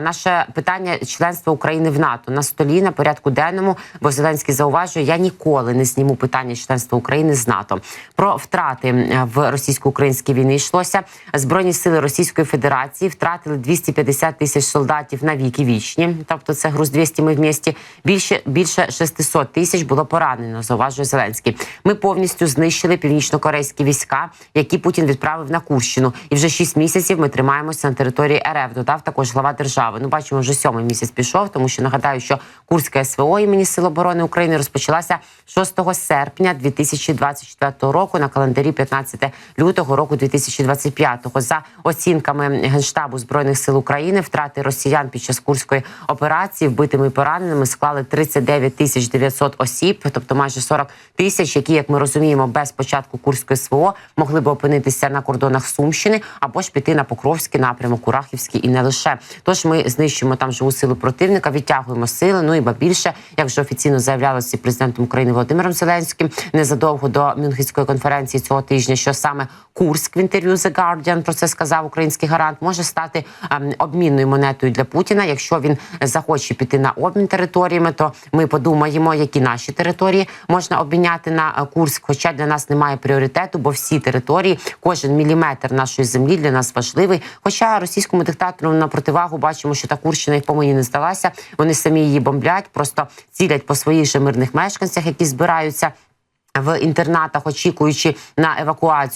Наше питання членства України в НАТО на столі на порядку денному, бо Зеленський зауважує, я ніколи не зніму питання членства України з НАТО. Про втрати е, в російсько-українській війні йшлося. Збройні сили Російської Федерації втратили 250 тисяч солдатів на віки вічні. Тобто це груз 200 ми в місті. Більше більше 600 тисяч було поранено. Зауважує Зеленський. Ми повністю знищили північно-корейські війська, які Путін відправив на Курщину. І вже 6 місяців ми тримаємося на території РФ. Додав також глава держави. Ну, бачимо, вже сьомий місяць пішов, тому що нагадаю, що Курська СВО імені Сил оборони України розпочалася 6 серпня 2024 року на календарі 15 лютого року 2025. За оцінками генштабу збройних сил України, втрати росіян під час курської операції вбитими і пораненими склали 39 тисяч 900 осіб, тобто майже 40 тисяч, які, як ми розуміємо, без початку курської СВО могли би опинитися на кордонах Сумщини або ж піти на Покровський напрямок, Курахівський і не лише. Тож ми знищуємо там живу силу противника, відтягуємо сили. Ну і ба більше, як вже офіційно заявлялося президентом України Володимиром Зеленським незадовго до Мюнхенської конференції цього тижня, що саме Курськ в інтерв'ю The Guardian, про це сказав український гарант, може стати ем, обмінною монетою для Путіна. Якщо він захоче піти на обмін територіями, то ми подумаємо, які наші території можна обміняти на е, Курськ. Хоча для нас немає пріоритету, бо всі території, кожен міліметр нашої землі для нас важливий. Хоча російському диктатору на противагу бачимо, що та Курщина їх по мені не здалася. Вони самі її бомблять, просто цілять по своїх же мирних мешканцях, які збираються. В інтернатах, очікуючи на евакуацію,